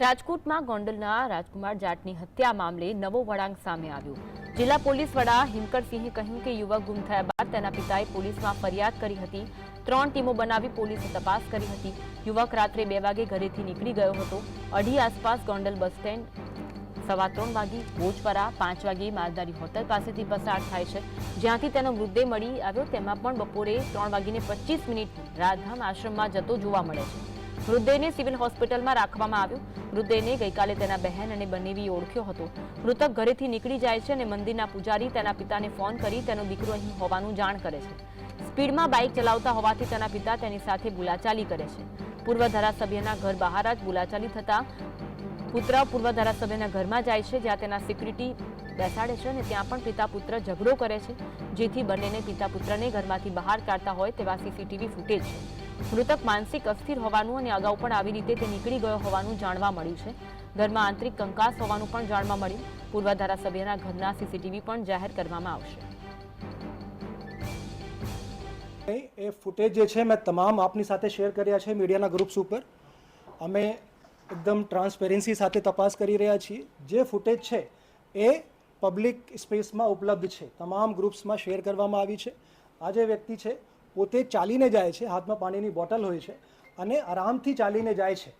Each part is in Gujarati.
રાજકોટમાં ગોંડલના રાજકુમાર જાટની હત્યા મામલે નવો વળાંક સામે આવ્યો. જિલ્લા પોલીસ વડા હિમકરસિંહે કહ્યું કે યુવક ગુમ થયા બાદ તેના પિતાએ પોલીસમાં ફરિયાદ કરી હતી. ત્રણ ટીમો બનાવી પોલીસે તપાસ કરી હતી. યુવક રાત્રે બે વાગે ઘરેથી નીકળી ગયો હતો. અઢી આસપાસ ગોંડલ બસ સ્ટેન્ડ સવા ત્રણ વાગે, ભોજપરા પાંચ વાગે માલધારી હોટલ પાસેથી પસાર થાય છે. જ્યાંથી તેનો મૃતદેહ મળી આવ્યો, તેમાં પણ બપોરે ત્રણ વાગીને પચીસ મિનિટ રાધધામ આશ્રમમાં જતો જોવા મળે છે. મૃતદેહને સિવિલ હોસ્પિટલમાં રાખવામાં આવ્યો. મૃતદેહને ગઈકાલે તેના બહેન અને બનેવી ઓળખ્યો હતો. મૃતક ઘરેથી નીકળી જાય છે અને મંદિરના પૂજારી તેના પિતાને ફોન કરી તેનો દીકરો અહીં હોવાનું જાણ કરે છે. સ્પીડમાં બાઇક ચલાવતા હોવાથી તેના પિતા તેની સાથે બોલાચાલી કરે છે. પૂર્વ ધારાસભ્યના ઘર બહાર જ બોલાચાલી થતા પુત્ર પૂર્વ ધારાસભ્યના ઘરમાં જાય છે, જ્યાં તેના સિક્યુરિટી બેસાડે છે અને ત્યાં પણ પિતા પુત્ર ઝઘડો કરે છે, જેથી બંનેને પિતા પુત્રને ઘરમાંથી બહાર કાઢતા હોય તેવા સીસીટીવી ફૂટેજ છે. મૃતક માનસિક અસ્થિર હોવાનું અને અગાઉ પણ આવી રીતે તે નીકળી ગયો હોવાનું જાણવા મળ્યું છે. ઘરમાં આંતરિક કંકાસ હોવાનું પણ જાણવા મળ્યું. પૂર્વ ધારાસભ્યના ઘરના સીસીટીવી પણ જાહેર કરવામાં આવશે. એ ફૂટેજ જે છે, મેં તમામ આપની સાથે શેર કર્યા છે મીડિયાના ગ્રુપ્સ ઉપર. અમે એકદમ ટ્રાન્સપેરન્સી સાથે તપાસ કરી રહ્યા છીએ. જે ફૂટેજ છે, એ પબ્લિક સ્પેસમાં ઉપલબ્ધ છે. તમામ ગ્રુપ્સમાં શેર કરવામાં આવી છે. આ જે વ્યક્તિ છે, પોતે ચાલીને જાય છે, હાથમાં પાણીની બોટલ હોય છે અને આરામથી ચાલીને જાય છે.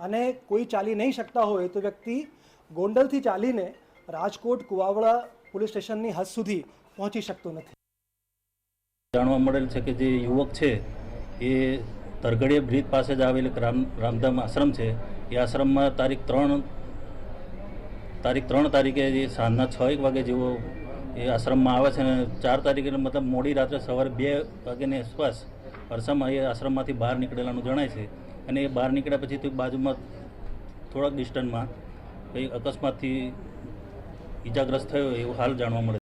અને કોઈ ચાલી નહીં શકતા હોય તો વ્યક્તિ ગોંડલથી ચાલીને રાજકોટ, કુવાવડા પોલીસ સ્ટેશનની હદ સુધી પહોંચી શકતો નથી. જાણવા મળેલ છે કે જે યુવક છે, એ તરગડીયા બ્રિજ પાસે જ આવેલ રામ રામધામ આશ્રમ છે. એ આશ્રમમાં તારીખ ત્રણ તારીખ ત્રણ તારીખે જે સાંજના છ એક વાગે જેવો એ આશ્રમમાં આવે છે અને ચાર તારીખે મતલબ મોડી રાત્રે સવારે બે વાગ્યાની આસપાસ અરસામાં એ આશ્રમમાંથી બહાર નીકળેલાનું જણાય છે. અને એ બહાર નીકળ્યા પછી તે બાજુમાં થોડાક ડિસ્ટન્સમાં કંઈ અકસ્માતથી ઈજાગ્રસ્ત થયો એવું હાલ જાણવા મળે